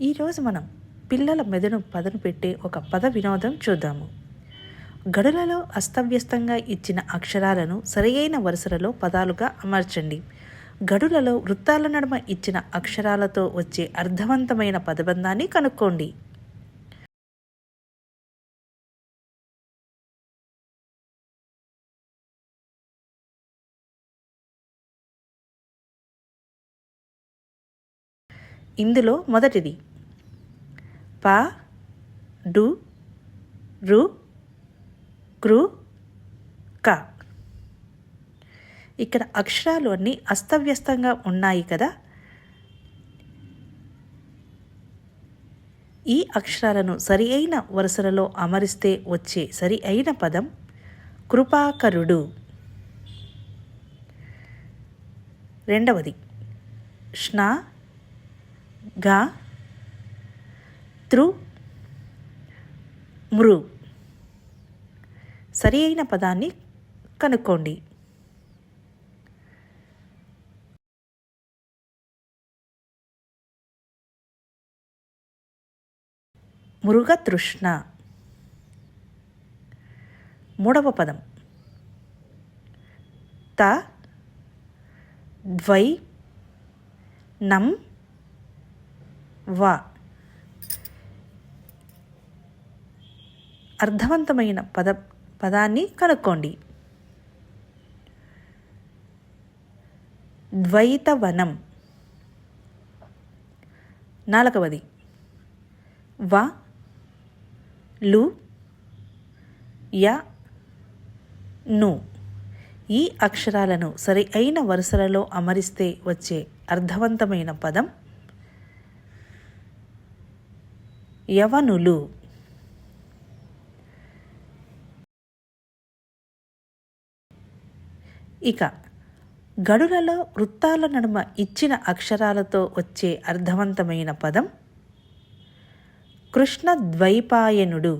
ఈరోజు మనం పిల్లల మెదడు పదను పెట్టే ఒక పద వినోదం చూద్దాము. గడులలో అస్తవ్యస్తంగా ఇచ్చిన అక్షరాలను సరియైన వరుసలలో పదాలుగా అమర్చండి. గడులలో వృత్తాల నడుమ ఇచ్చిన అక్షరాలతో వచ్చే అర్థవంతమైన పదబంధాన్ని కనుక్కోండి. ఇందులో మొదటిది. ప డు రు కృ క. ఇక్కడ అక్షరాలు అన్నీ అస్తవ్యస్తంగా ఉన్నాయి కదా? ఈ అక్షరాలను సరి అయిన వరుసలలో అమరిస్తే వచ్చే సరి అయిన పదం కృపాకరుడు. రెండవది స్నా గా త్రు మృ. సరి అయిన పదాన్ని కనుక్కోండి. మృగతృష్ణ. మూడవ పదం. త ద్వై నం వా. అర్థవంతమైన పద పదాన్ని కనుక్కోండి. ద్వైతవనం. నాలుగవది. వ. లు. య. ను. ఈ అక్షరాలను సరి అయిన వరుసలలో అమరిస్తే వచ్చే అర్థవంతమైన పదం యవనులు ఇక గడులలో వృత్తాల నడుమ ఇచ్చిన అక్షరాలతో వచ్చే అర్థవంతమైన పదం కృష్ణ ద్వైపాయనుడు